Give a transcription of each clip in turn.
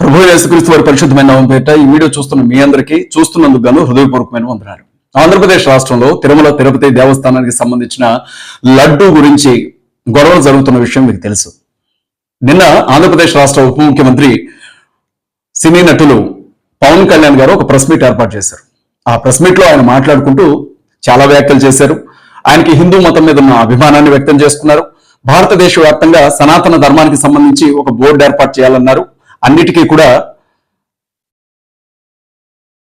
ప్రభు యేసుక్రీస్తు వారి పరిశుద్ధమైన నామం ఈ వీడియో చూస్తున్న మీ అందరికీ చూస్తున్నందుకు గాను హృదయపూర్వకమైన వందనాలు. ఆంధ్రప్రదేశ్ రాష్ట్రంలో తిరుమల తిరుపతి దేవస్థానానికి సంబంధించిన లడ్డు గురించి గొడవలు జరుగుతున్న విషయం మీకు తెలుసు. నిన్న ఆంధ్రప్రదేశ్ రాష్ట్ర ఉప ముఖ్యమంత్రి సినీ నటులు పవన్ కళ్యాణ్ గారు ఒక ప్రెస్ మీట్ ఏర్పాటు చేశారు. ఆ ప్రెస్ మీట్లో ఆయన మాట్లాడుకుంటూ చాలా వ్యాఖ్యలు చేశారు. ఆయనకి హిందూ మతం మీద ఉన్న అభిమానాన్ని వ్యక్తం చేసుకున్నారు. భారతదేశ వ్యాప్తంగా సనాతన ధర్మానికి సంబంధించి ఒక బోర్డు ఏర్పాటు చేయాలన్నారు. అన్నిటికీ కూడా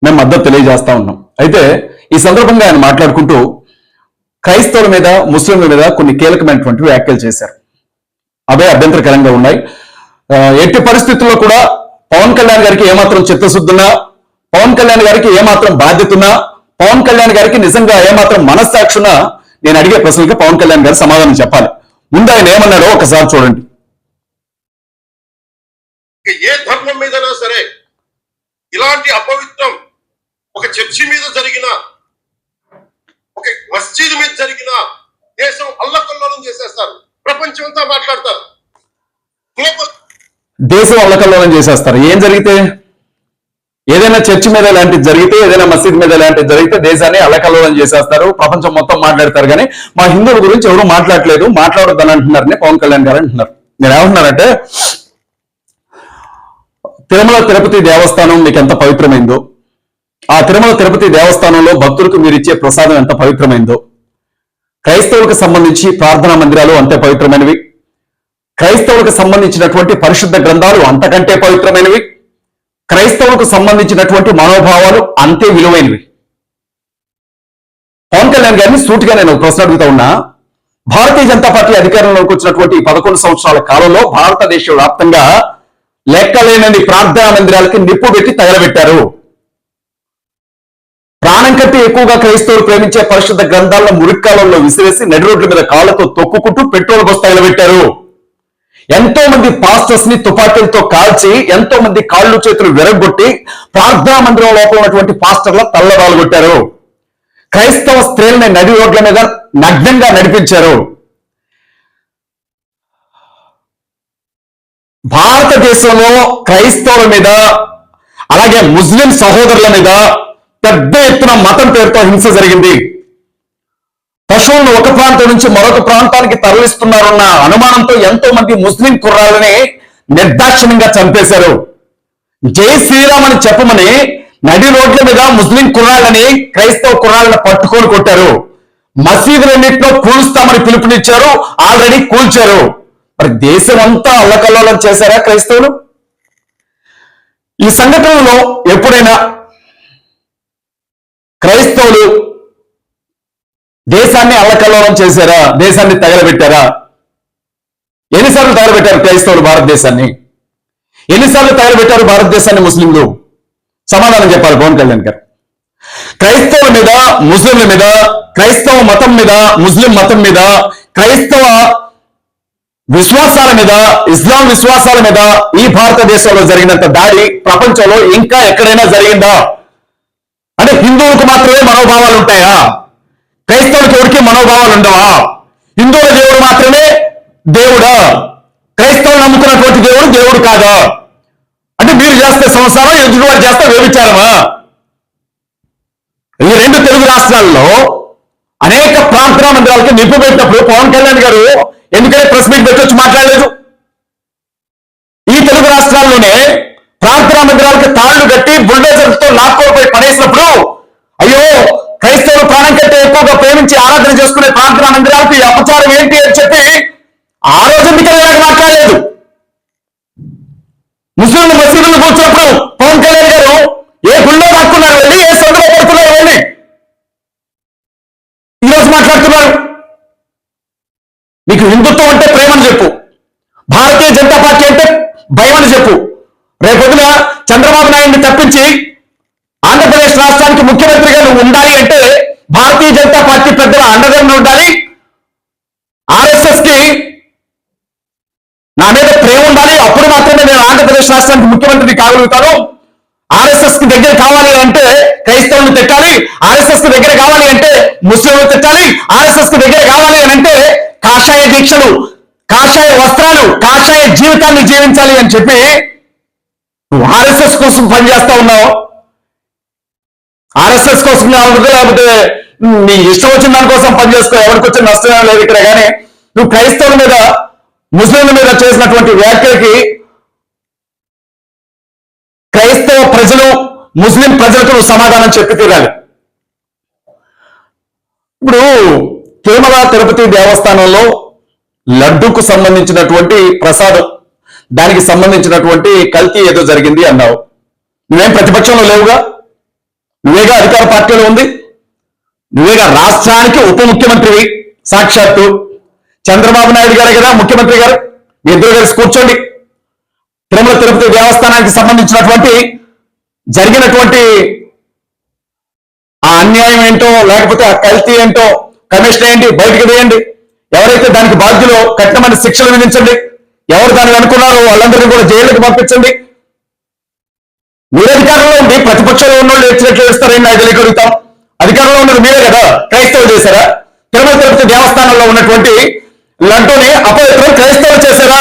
మేము మద్దతు తెలియజేస్తా ఉన్నాం. అయితే ఈ సందర్భంగా ఆయన మాట్లాడుకుంటూ క్రైస్తవుల మీద ముస్లింల మీద కొన్ని కీలకమైనటువంటి వ్యాఖ్యలు చేశారు. అవే అభ్యంతరకరంగా ఉన్నాయి. ఎట్టి పరిస్థితుల్లో కూడా పవన్ కళ్యాణ్ గారికి ఏమాత్రం చిత్తశుద్ధున్నా పవన్ కళ్యాణ్ గారికి ఏమాత్రం బాధ్యత ఉన్నా పవన్ కళ్యాణ్ గారికి నిజంగా ఏమాత్రం మనస్సాక్షున్నా నేను అడిగే ప్రశ్నలకి పవన్ కళ్యాణ్ గారు సమాధానం చెప్పాలి. ముందు ఆయన ఏమన్నాడో ఒకసారి చూడండి. ఏ ధర్మం మీదైనా సరే ఇలాంటి అపవిత్రం ఒక చర్చి మీద జరిగిన ఒక మస్జిద్ మీద జరిగిన దేశం అల్లకల్లోలం చేసేస్తారు. ప్రపంచం అంతా మాట్లాడతారు. దేశం అల్లకల్లోలం చేసేస్తారు. ఏం జరిగితే? ఏదైనా చర్చి మీద ఇలాంటిది జరిగితే ఏదైనా మసీద్ మీద ఇలాంటిది జరిగితే దేశాన్ని అల్లకల్లోలం చేసేస్తారు. ప్రపంచం మొత్తం మాట్లాడతారు కానీ మా హిందువుల గురించి ఎవరు మాట్లాడలేదు. మాట్లాడొద్దని అంటున్నారని పవన్ కళ్యాణ్ గారు అంటున్నారు. నేను ఏమంటున్నారంటే తిరుమల తిరుపతి దేవస్థానం మీకు ఎంత పవిత్రమైందో ఆ తిరుమల తిరుపతి దేవస్థానంలో భక్తులకు మీరు ఇచ్చే ప్రసాదం ఎంత పవిత్రమైందో క్రైస్తవులకు సంబంధించి ప్రార్థనా మందిరాలు అంతే పవిత్రమైనవి. క్రైస్తవులకు సంబంధించినటువంటి పరిశుద్ధ గ్రంథాలు అంతకంటే పవిత్రమైనవి. క్రైస్తవులకు సంబంధించినటువంటి మనోభావాలు అంతే విలువైనవి. పవన్ కళ్యాణ్ గారిని సూటిగా నేను ప్రశ్న అడుగుతా ఉన్నా. భారతీయ జనతా పార్టీ అధికారంలోకి వచ్చినటువంటి పదకొండు సంవత్సరాల కాలంలో భారతదేశ వ్యాప్తంగా లెక్కలేనండి ప్రార్థనా మందిరాలకి నిప్పు పెట్టి తగలబెట్టారు. ప్రాణం కంటే ఎక్కువగా క్రైస్తవులు ప్రేమించే పరిశుద్ధ గ్రంథాలను మురిక్కాలంలో విసిరేసి నడి రోడ్ల మీద కాళ్ళతో తొక్కుకుంటూ పెట్రోల్ బస్ తగలబెట్టారు. ఎంతో మంది పాస్టర్స్ని తుపాకీలతో కాల్చి ఎంతో మంది కాళ్ళు చేతులు విరగొట్టి ప్రార్థనా మందిరం లోపల ఉన్నటువంటి పాస్టర్ల తల్లరాలు కొట్టారు. క్రైస్తవ స్త్రీలని నడి రోడ్ల మీద నగ్నంగా నడిపించారు. భారతదేశంలో క్రైస్తవుల మీద అలాగే ముస్లిం సహోదరుల మీద పెద్ద ఎత్తున మతం పేరుతో హింస జరిగింది. పశువులను ఒక ప్రాంతం నుంచి మరొక ప్రాంతానికి తరలిస్తున్నారన్న అనుమానంతో ఎంతో మంది ముస్లిం కుర్రాళ్ళని నిర్దాక్షిణ్యంగా చంపేశారు. జై శ్రీరామ్ అని చెప్పమని నడి రోడ్ల మీద ముస్లిం కుర్రాళ్ళని క్రైస్తవ కుర్రాళ్ళని పట్టుకొని కొట్టారు. మసీదులన్నింటిలో కూలుస్తామని పిలుపునిచ్చారు. ఆల్రెడీ కూల్చారు. మరి దేశం అంతా అల్లకల్లోలం చేశారా క్రైస్తవులు? ఈ సంఘటనలో ఎప్పుడైనా క్రైస్తవులు దేశాన్ని అల్లకల్లోలం చేశారా? దేశాన్ని తగలబెట్టారా? ఎన్నిసార్లు తగలబెట్టారు క్రైస్తవులు భారతదేశాన్ని? ఎన్నిసార్లు తగలబెట్టారు భారతదేశాన్ని ముస్లింలు? సమాధానం చెప్పాలి పవన్ కళ్యాణ్ గారు. క్రైస్తవుల మీద ముస్లింల మీద క్రైస్తవ మతం మీద ముస్లిం మతం మీద క్రైస్తవ విశ్వాసాల మీద ఇస్లాం విశ్వాసాల మీద ఈ భారతదేశంలో జరిగినంత దాడి ప్రపంచంలో ఇంకా ఎక్కడైనా జరిగిందా? అంటే హిందువులకు మాత్రమే మనోభావాలు ఉంటాయా? క్రైస్తవులకు ఎవరికి మనోభావాలు ఉండవా? హిందువుల దేవుడు మాత్రమే దేవుడా? క్రైస్తవులు నమ్ముకున్నటువంటి దేవుడు దేవుడు కాదా? అంటే మీరు చేస్తే సంసారం ఎదుటి వారు చేస్తే వ్యభిచారమా? ఈ రెండు తెలుగు రాష్ట్రాల్లో అనేక ప్రార్థనా మందిరాలకి నిప్పు పెట్టినప్పుడు పవన్ కళ్యాణ్ గారు ఎందుకంటే ప్రెస్ మీట్ పెట్టొచ్చు మాట్లాడలేదు. ఈ తెలుగు రాష్ట్రాల్లోనే ప్రార్థనా మందిరాలకు తాళ్ళు కట్టి బుల్డోజర్లతో లాక్కోపోయి పడేసినప్పుడు అయ్యో క్రైస్తవులు ప్రాణం కంటే ఎక్కువగా ప్రేమించి ఆరాధన చేసుకునే ప్రార్థనా మందిరాలకు ఈ అపచారం ఏంటి అని చెప్పి ఆ రోజు ఎందుకని మాట్లాడలేదు? ముస్లింలు మసీదులు కూర్చున్నప్పుడు పవన్ కళ్యాణ్ గారు ఏ గుళ్ళో దాక్కున్నారు వెళ్ళి ఏ సందులో పడుతున్నారు వెళ్ళి ఈరోజు మాట్లాడుతున్నారు నీకు హిందుత్వం అంటే ప్రేమని చెప్పు. భారతీయ జనతా పార్టీ అంటే భయం అని చెప్పు రేపొద్దున చంద్రబాబు నాయుడిని తప్పించి ఆంధ్రప్రదేశ్ రాష్ట్రానికి ముఖ్యమంత్రిగా నువ్వు ఉండాలి అంటే భారతీయ జనతా పార్టీ పెద్దల అండదండ ఉండాలి. ఆర్ఎస్ఎస్కి నా మీద ప్రేమ ఉండాలి. అప్పుడు మాత్రమే నేను ఆంధ్రప్రదేశ్ రాష్ట్రానికి ముఖ్యమంత్రిని కాగలుగుతాను. ఆర్ఎస్ఎస్కి దగ్గర కావాలి అంటే క్రైస్తవులను తిట్టాలి. ఆర్ఎస్ఎస్కి దగ్గర కావాలి అంటే ముస్లింలు తిట్టాలి. ఆర్ఎస్ఎస్కి దగ్గర కావాలి అని అంటే కాషాయ దీక్షలు కాషాయ వస్త్రాలు కాషాయ జీవితాన్ని జీవించాలి అని చెప్పి నువ్వు ఆర్ఎస్ఎస్ కోసం పనిచేస్తా ఉన్నావు. ఆర్ఎస్ఎస్ కోసం లేకపోతే నీ ఇష్టం వచ్చిన దానికోసం పనిచేసుకో ఎవరికి వచ్చిన నష్టం లేదు ఇక్కడ కానీ నువ్వు క్రైస్తవుల మీద ముస్లింల మీద చేసినటువంటి వ్యాఖ్యలకి క్రైస్తవ ప్రజలు ముస్లిం ప్రజలకు సమాధానం చెప్పి తీరాలి. ఇప్పుడు తిరుమల తిరుపతి దేవస్థానంలో లడ్డుకు సంబంధించినటువంటి ప్రసాదం దానికి సంబంధించినటువంటి కల్తీ ఏదో జరిగింది అన్నావు. నువ్వేం ప్రతిపక్షంలో లేవుగా? నువ్వేగా అధికార పార్టీలో ఉంది? నువ్వేగా రాష్ట్రానికి ఉప ముఖ్యమంత్రివి? సాక్షాత్తు చంద్రబాబు నాయుడు గారే కదా ముఖ్యమంత్రి గారు? మీ ఇద్దరు కలిసి కూర్చోండి. తిరుమల తిరుపతి దేవస్థానానికి సంబంధించినటువంటి జరిగినటువంటి ఆ అన్యాయం ఏంటో లేకపోతే ఆ కల్తీ ఏంటో కమిషన్ ఏంటి బయటకు వేయండి. ఎవరైతే దానికి బాధ్యులో కఠినమైన శిక్షలు విధించండి ఎవరు దాన్ని అనుకున్నారో వాళ్ళందరినీ కూడా జైలుకి పంపించండి. మీరు అధికారంలో ఉండి ప్రతిపక్షంలో ఉన్న వాళ్ళు ఎచ్చినట్లు వేస్తారని నాకు తెలియగలుగుతాం అధికారంలో ఉన్నది మీరే కదా? క్రైస్తవులు చేశారా? తిరుమల తిరుపతి దేవస్థానంలో ఉన్నటువంటి లడ్డూని అపవిత్రం క్రైస్తవులు చేశారా?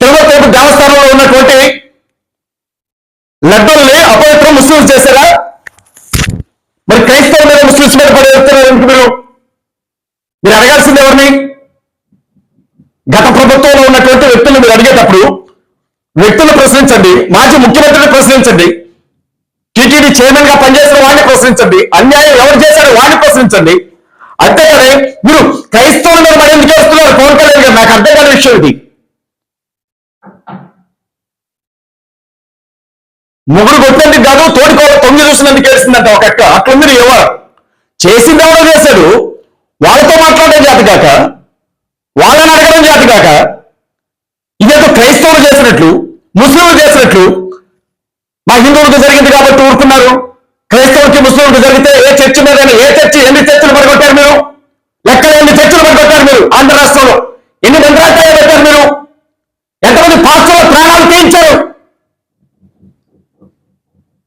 తిరుమల తిరుపతి దేవస్థానంలో ఉన్నటువంటి లడ్డూల్ని అపవిత్రం ముస్లింలు చేశారా? మరి క్రైస్తవుల మీద ముస్లింస్ మీద ఎందుకు మీరు? మీరు అడగాల్సింది ఎవరిని? గత ప్రభుత్వంలో ఉన్నటువంటి వ్యక్తులను మీరు అడిగేటప్పుడు వ్యక్తులను ప్రశ్నించండి మాజీ ముఖ్యమంత్రిని ప్రశ్నించండి టీటీడీ చైర్మన్గా పనిచేసిన వాడిని ప్రశ్నించండి అన్యాయం ఎవరు చేశారో వాడిని ప్రశ్నించండి. అంతేగాని మీరు క్రైస్తవుల మీద మరి ఎందుకు చేస్తున్నారు పవన్ కళ్యాణ్ గారు నాకు అర్థం కాని విషయం ఇది. ముగ్గురు కొట్టినందుకు కాదు తోడుకో తొంగి చూసినందుకు ఏడుస్తుందంట ఒక అక్క. అట్లుంది ఎవరు? చేసింది ఎవరో చేశాడు? వాళ్ళతో మాట్లాడడం జాతి కాక వాళ్ళని అడగడం జాతి కాక ఇదేదో క్రైస్తవులు చేసినట్లు ముస్లింలు చేసినట్లు మా హిందువులకు జరిగింది కాబట్టి ఊరుకున్నారు. క్రైస్తవులకి ముస్లింలకు జరిగితే ఏ చర్చి మీద ఏ చర్చి ఎన్ని చర్చలు పడగొట్టారు మీరు? ఎక్కడ ఎన్ని చర్చలు పడగొట్టారు మీరు? ఆంధ్ర రాష్ట్రంలో. ఎన్ని మంత్రాలయాలు పెట్టారు మీరు ఎంతమంది పాస్టర్ల ప్రాణాలు తీయించారు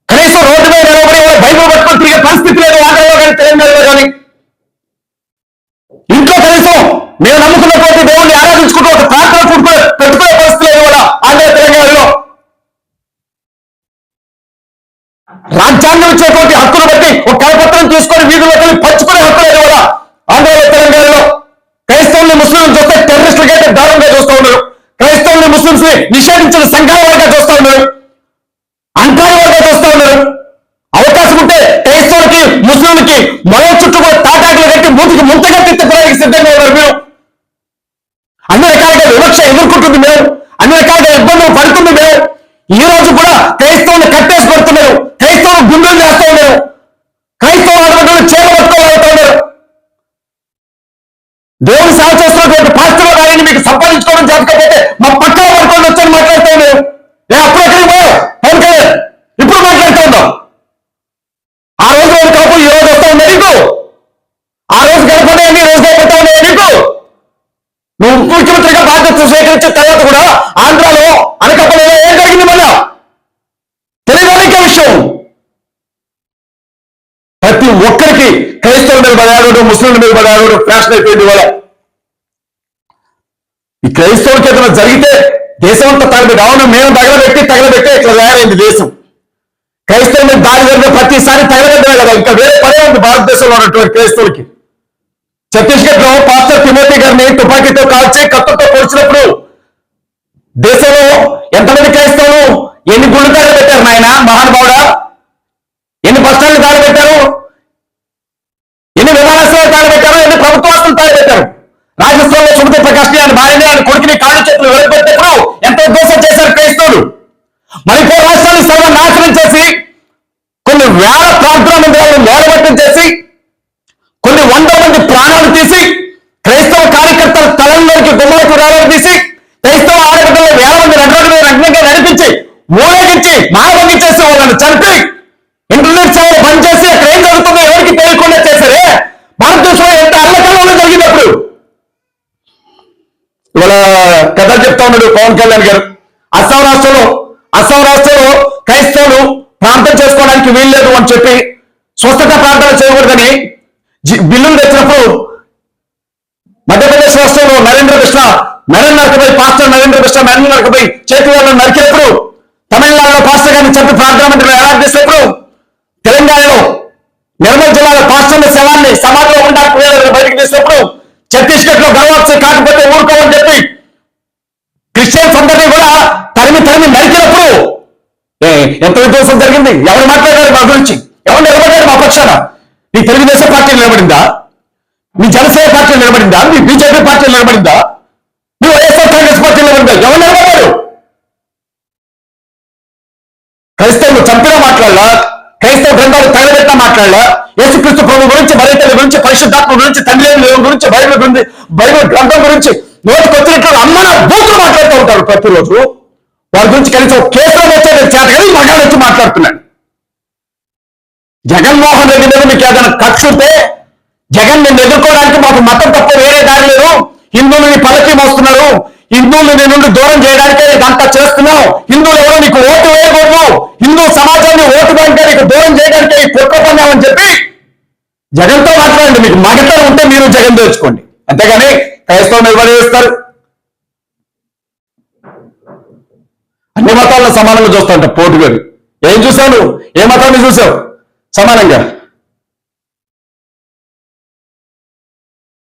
కనీసం రోడ్డు మీద నిలబడి వాళ్ళ బైబిల్ పట్టుకొని తిరిగే పరిస్థితి లేదు ఆంధ్రలో కానీ తెలంగాణలో కానీ ఇంట్లో కనీసం మేము నమ్ముకున్నటువంటి దేవుణ్ణి ఆరాధించుకుంటూ ఒక ప్రార్థన కూడుకునే పెట్టుకునే పరిస్థితి లేదు కూడా ఆంధ్ర తెలంగాణలో. రాజ్యాంగం ఇచ్చేటువంటి హక్కును బట్టి ఒక కరపత్రం తీసుకొని వీధుల్లోకి వెళ్ళి పంచుకునే హక్కు లేదు కూడా ఆంధ్రలో తెలంగాణలో. క్రైస్తవుల్ని ముస్లింలు చూస్తే టెర్రరిస్టులకైతే దారుణంగా చూస్తూ ఉన్నారు. క్రైస్తవుల్ని ముస్లింస్ని నిషేధించిన సంఘాల వరకు చూస్తూ ఉన్నారు అంటారు వారిగా చూస్తూ ఉన్నారు అవకాశం ఉంటే క్రైస్తవులకి ముస్లింలకి మరో చుట్టూ కూడా తాటాకులు కట్టి మూతికి ముంతగా తిప్పడానికి సిద్ధంగా ఉన్నారు మీరు అన్ని రకాలుగా వివక్ష ఎదుర్కొంటుంది మేము అన్ని రకాలుగా ఇబ్బందులు పడుతుంది మేము ఈ రోజు కూడా క్రైస్తవులు కట్టేసి పెడుతున్నారు క్రైస్తవులు గుండెలు చేస్తూ ఉన్నారు. క్రైస్తవులు అటువంటి చేర పట్టుకోగలుగుతూ దేవుని సేవ చేస్తున్నటువంటి పాస్టర్లు కానీ మీకు సంపాదించుకోవడం జరగకపోతే మా పక్కన పడుకొని వచ్చని మాట్లాడుతూ ఉన్నారు. నేను అప్పుడు ఎక్కడికి పోయావు? పవన్ కళ్యాణ్ ఇప్పుడు మాట్లాడుతూ ఉన్నాం ఆ రోజు వరకు కాపు ఈ రోజు వస్తా ఉన్నాయి నీకు. ఆ రోజు గడపడే ఈ రోజు గడపడతా ఉన్నాయి నీకు. నువ్వు ముఖ్యమంత్రిగా బాధ్యత స్వీకరించిన తర్వాత కూడా ఆంధ్రాలో అనకాపల్లిలో ఏం జరిగింది మళ్ళా తెలియదానికే విషయం ప్రతి ఒక్కరికి క్రైస్తవుల మీద పడాడు ముస్లింల మీద పడాడు ఫ్యాషన్ అయిపోయింది వాళ్ళ ఈ క్రైస్తవులకి ఏదైనా జరిగితే దేశం అంతా తగలబెట్టి అవును మేము తగలబెట్టి తగలబెట్టి ఇట్లా తయారైంది దేశం. క్రైస్తవుల మీద దాడి జరిగిన ప్రతిసారి తగలబెట్టమే కదా ఇంకా వేరే పడే ఉంది భారతదేశంలో ఉన్నటువంటి క్రైస్తవులకి. ఛత్తీస్గఢ్లో పాస్టర్ తిమోతి గారిని తుపాకీతో కాల్చి కత్తుతో పొడిచినప్పుడు దేశంలో ఎంతమంది క్రైస్తవులు ఎన్ని గుళ్ళు తగలబెట్టారు నాయన? మహానుభావుడా? ఎన్ని బస్టాండ్లు తగలబెట్టారు ఎన్ని విమానాశ్రయాలు తగలబెట్టారు ఎన్ని ప్రభుత్వాస్తులు తగలబెట్టారు రాజస్థాన్లో సుమతి ప్రకాష్ ఆయన భార్యని ఆయన కొడుకుని కాళ్ళు చేతులు వెలబెట్టేప్పుడు ఎంత ఉద్దేశం చేశారు క్రైస్తవులు మణిపూర్ రాష్ట్రాన్ని సర్వనాశనం చేసి కొన్ని వేల ప్రార్థనా మందిరాలను నేలమట్టం చేసి కొన్ని వందల మంది ప్రాణాలు తీసి క్రైస్తవ కార్యకర్తల తలంలోకి గుమ్మలకు రాళ్ళను తీసి క్రైస్తవ ఆడబిడ్డలు వేల మంది నగరాల మీద నగ్నంగా నడిపించి ఊరేగించి మానవంగి చేసి వాళ్ళని చంపి ఇంటర్నెట్ సేవలు బంద్ చేసి అక్కడ ఏం జరుగుతుందో ఎవరికి తెలియకుండా చేశారే భారతదేశంలో ఎంత అల్లకల్లోనే జరిగినప్పుడు కథలు చెప్తా ఉన్నాడు పవన్ కళ్యాణ్ గారు. అస్సాం రాష్ట్రంలో అస్సాం రాష్ట్రంలో క్రైస్తవులు ప్రార్థన చేసుకోవడానికి వీల్లేదు అని చెప్పి స్వస్థత ప్రార్థన చేయకూడదని బిల్లులు తెచ్చినప్పుడు మధ్యప్రదేశ్ రాష్ట్రంలో నరేంద్ర కృష్ణ నరేంద్ర నరకపై పాస్టర్ నరేంద్ర కృష్ణ నరేంద్ర నరకపై చేతి వాళ్ళని నరికినప్పుడు పాస్టర్ గారిని చంపి పార్లమెంట్లో ఎలా చేసినప్పుడు తెలంగాణలో నిర్మల్ జిల్లాలో పాస్టర్ల శవాన్ని సమాధిలో ఉండాలి బయటకు తీసినప్పుడు ఛత్తీస్గఢ్లో గర్వాప్సి కాకపోతే ఊరుకోమని చెప్పి క్రిస్టియన్స్ అందరినీ కూడా తరిమి తరిమి నరికినప్పుడు ఏ, ఎంత విధ్వంసం జరిగింది? ఎవరు మాట్లాడారు మా గురించి? ఎవరు నిలబడ్డారు మా పక్షాన? నీ తెలుగుదేశం పార్టీ నిలబడిందా? మీ జనసేన పార్టీ నిలబడిందా? మీ బీజేపీ పార్టీ నిలబడిందా? నీ వైఎస్ఆర్ కాంగ్రెస్ పార్టీ నిలబడిందా? ఎవరు నిలబడ్డారు? క్రైస్తవులు చంపినా మాట్లాడలా క్రైస్తవ గ్రంథాలు తగలబెట్టినా మాట్లాడలా యేసుక్రీస్తు ప్రభు గురించి మరైతల గురించి పరిశుద్ధాత్మ గురించి తండ్రి గురించి బైబిల్ గురించి బైబిల్ గ్రంథం గురించి నోటికి వచ్చినట్లు అమ్మన బూతులు మాట్లాడుతూ ఉంటారు ప్రతిరోజు. వారి గురించి కనీసం ఒక కేసులో వచ్చేది చేత కానీ మగాడు వచ్చి మాట్లాడుతున్నాడు జగన్మోహన్ రెడ్డి మీద మీకు ఏదైనా కక్ష ఉంటే జగన్ నేను ఎదుర్కోవడానికి మాకు మతం తప్ప వేరే దారి లేదు. హిందువులని పలకి మోస్తున్నారు. హిందువులు నీ నుండి దూరం చేయడానికే ఇదంతా చేస్తున్నావు. హిందువులు ఎవరో నీకు ఓటు వేయకూడదు. హిందూ సమాజాన్ని ఓటు బ్యాంక్ నీకు దూరం చేయడానికే ఈ కుట్ర పొందామని చెప్పి జగన్తో మాట్లాడండి. మీకు మగత ఉంటే మీరు జగన్ తెచ్చుకోండి అంతేగాని క్రైస్తవులు నిలబడేస్తారు అన్ని మతాలను సమానంగా చూస్తాంట పోటుగారు ఏం చూసావు ఏ మతాన్ని చూసావు సమానంగా.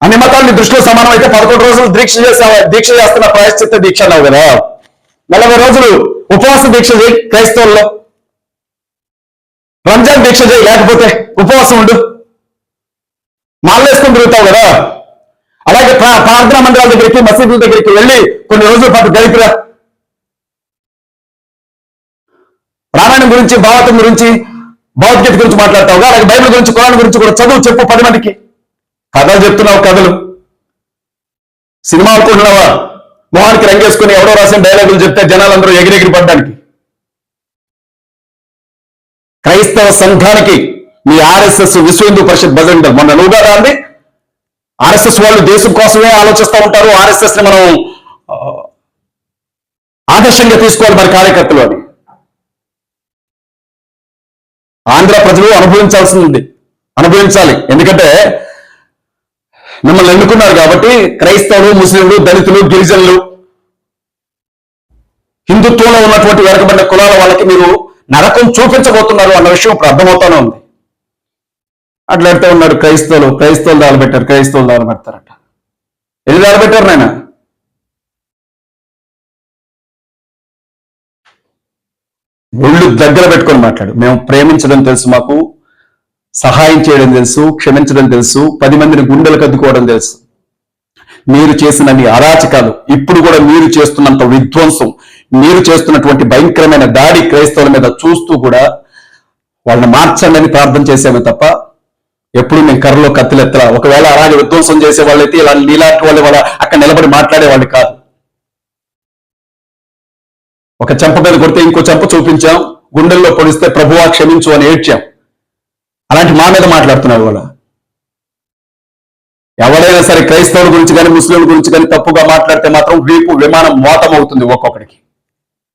అన్ని మతాలని దృష్టిలో సమానం అయితే పదకొండు రోజులు దీక్ష చేసా దీక్ష చేస్తున్న ప్రాయశ్చిత్త దీక్ష అన్నావు కదా. నలభై రోజులు ఉపవాస దీక్ష చేయి క్రైస్తవుల్లో. రంజాన్ దీక్ష చేయి లేకపోతే ఉపవాసం ఉండు. మాలేసుకుని తిరుగుతావు కదా. అలాగే ప్రార్థనా మందిరాల దగ్గరికి మసీదుల దగ్గరికి వెళ్ళి కొన్ని రోజుల పాటు గడిపిరా రామాయణం గురించి భారతం గురించి భగవద్గీత గురించి మాట్లాడతావుగా అలాగే బైబిల్ గురించి కురాన్ గురించి కూడా చదువు చెప్పు పది మందికి. కథలు చెప్తున్నావు కథలు. సినిమా అనుకుంటున్నావా మొహానికి రంగేసుకుని ఎవరో రాసిన డైలాగులు చెప్తే జనాలందరూ ఎగిరెగిరి పడ్డానికి. క్రైస్తవ సంఘానికి మీ ఆర్ఎస్ఎస్ విశ్వ హిందూ పరిషత్ భజన్ మొన్న నువ్వుగా రాంది. ఆర్ఎస్ఎస్ వాళ్ళు దేశం కోసమే ఆలోచిస్తూ ఉంటారు. ఆర్ఎస్ఎస్ని మనం ఆదర్శంగా తీసుకోవాలి మరి కార్యకర్తలు అని. ఆంధ్ర ప్రజలు అనుభవించాల్సింది అనుభవించాలి. ఎందుకంటే మిమ్మల్ని ఎన్నుకున్నారు కాబట్టి క్రైస్తవులు ముస్లింలు దళితులు గిరిజనులు హిందుత్వంలో ఉన్నటువంటి వెనకబడిన కులాల వాళ్ళకి మీరు నరకం చూపించబోతున్నారు అన్న విషయం ఇప్పుడు అర్థమవుతానే ఉంది. అట్లాడుతూ ఉన్నారు క్రైస్తవులు. క్రైస్తవులు దాలు పెట్టారు క్రైస్తవులు దాలు పెడతారట ఎన్ని దాలు పెట్టారు నాయన? ఒళ్ళు దగ్గర పెట్టుకొని మాట్లాడు. మేము ప్రేమించడం తెలుసు మాకు సహాయం చేయడం తెలుసు క్షమించడం తెలుసు పది మందిని గుండెలు కద్దుకోవడం తెలుసు. మీరు చేసిన మీ అరాచకాలు ఇప్పుడు కూడా మీరు చేస్తున్నంత విధ్వంసం మీరు చేస్తున్నటువంటి భయంకరమైన దాడి క్రైస్తవుల మీద చూస్తూ కూడా వాళ్ళని మార్చండి అని ప్రార్థన చేసామే తప్ప ఎప్పుడు మేము కర్రలో కత్తులెత్తలా ఒకవేళ అలాగే విధ్వంసం చేసే వాళ్ళైతే ఇలా నీలాంటి వాళ్ళు వాళ్ళ అక్కడ నిలబడి మాట్లాడే వాళ్ళు కాదు. ఒక చెంప మీద కొడితే ఇంకో చెంప చూపించాం గుండెల్లో పొడిస్తే ప్రభువా క్షమించు అని ఏడ్చాం. అలాంటి మా మీద మాట్లాడుతున్నారు కూడా ఎవరైనా సరే క్రైస్తవుల గురించి కానీ ముస్లింల గురించి కానీ తప్పుగా మాట్లాడితే మాత్రం వీపు విమానం మోతమవుతుంది ఒక్కొక్కడికి.